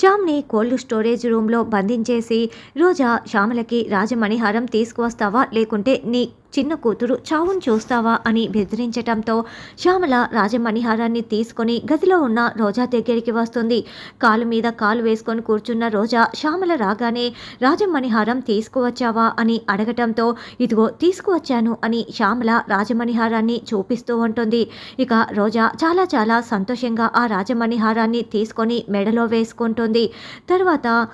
శ్యామ్ని cold storage రూమ్లో బంధించేసి రోజా శ్యామలకి రాజమణిహారం తీసుకువస్తావా? లేకుంటే నీ చిన్న కూతురు చావును చూస్తావా అని బెదిరించటంతో శ్యామల రాజమణిహారాన్ని తీసుకొని గదిలో ఉన్న రోజా దగ్గరికి వస్తుంది. కాలు మీద కాలు వేసుకొని కూర్చున్న రోజా శ్యామల రాగానే రాజమణిహారం తీసుకువచ్చావా? అని అడగటంతో ఇదిగో తీసుకువచ్చాను అని శ్యామల రాజమణిహారాన్ని చూపిస్తూ ఉంటుంది. ఇక రోజా చాలా చాలా సంతోషంగా ఆ రాజమణిహారాన్ని తీసుకొని మెడలో వేసుకుంటుంది. తర్వాత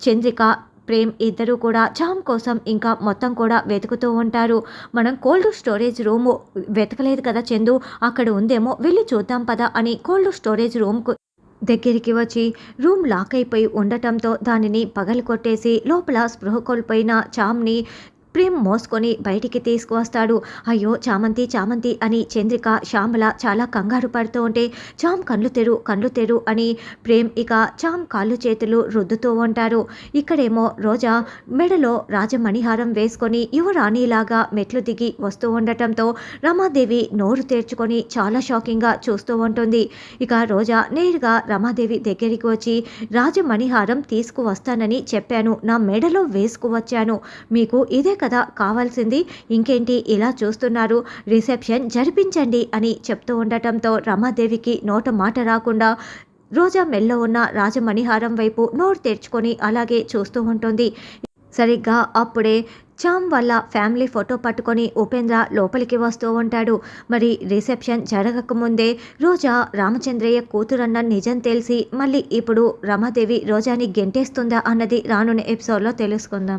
చంద్రిక ప్రేమ్ ఇద్దరు కూడా చామ్ కోసం ఇంకా మొత్తం కూడా వెతుకుతూ ఉంటారు. మనం కోల్డ్ స్టోరేజ్ రూము వెతకలేదు కదా చందు? అక్కడ ఉందేమో వెళ్ళి చూద్దాం పదా అని కోల్డ్ స్టోరేజ్ రూమ్కు దగ్గరికి వచ్చి రూమ్ లాక్ అయిపోయి ఉండటంతో దానిని పగలు కొట్టేసి లోపల స్పృహ కోల్పోయిన చామ్ని ప్రేమ్ మోసుకొని బయటికి తీసుకువస్తాడు. అయ్యో చామంతి చామంతి అని చంద్రిక శ్యామల చాలా కంగారు పడుతూ ఉంటే చామ్ కళ్ళు తెరు కళ్ళు తెరు అని ప్రేమ్ ఇక చామ్ కాళ్ళు చేతులు రుద్దుతూ ఉంటారు ఇక్కడేమో రోజా మెడలో రాజమణిహారం వేసుకొని యువరాణిలాగా మెట్లు దిగి వస్తూ ఉండటంతో రమాదేవి నోరు తెరుచుకొని చాలా షాకింగ్గా చూస్తూ ఉంటుంది. ఇక రోజా నేరుగా రమాదేవి దగ్గరికి వచ్చి రాజమణిహారం తీసుకువస్తానని చెప్పాను. నా మెడలో వేసుకువచ్చాను. మీకు ఇదే కదా కావాల్సింది. ఇంకేంటి? ఇలా చూస్తున్నారు. రిసెప్షన్ జరిపించండి అని చెప్తూ ఉండటంతో రమాదేవికి నోట మాట రాకుండా రోజా మెల్లో ఉన్న రాజమణిహారం వైపు నోరు తెరుచుకొని అలాగే చూస్తూ ఉంటుంది. సరిగ్గా అప్పుడే చామ్ వల్ల ఫ్యామిలీ ఫోటో పట్టుకొని ఉపేంద్ర లోపలికి వస్తూ ఉంటాడు. మరి రిసెప్షన్ జరగకముందే రోజా రామచంద్రయ్య కూతురన్న నిజం తెలిసి మళ్ళీ ఇప్పుడు రమాదేవి రోజాని గెంటేస్తుందా అన్నది రానున్న ఎపిసోడ్లో తెలుసుకుందాం.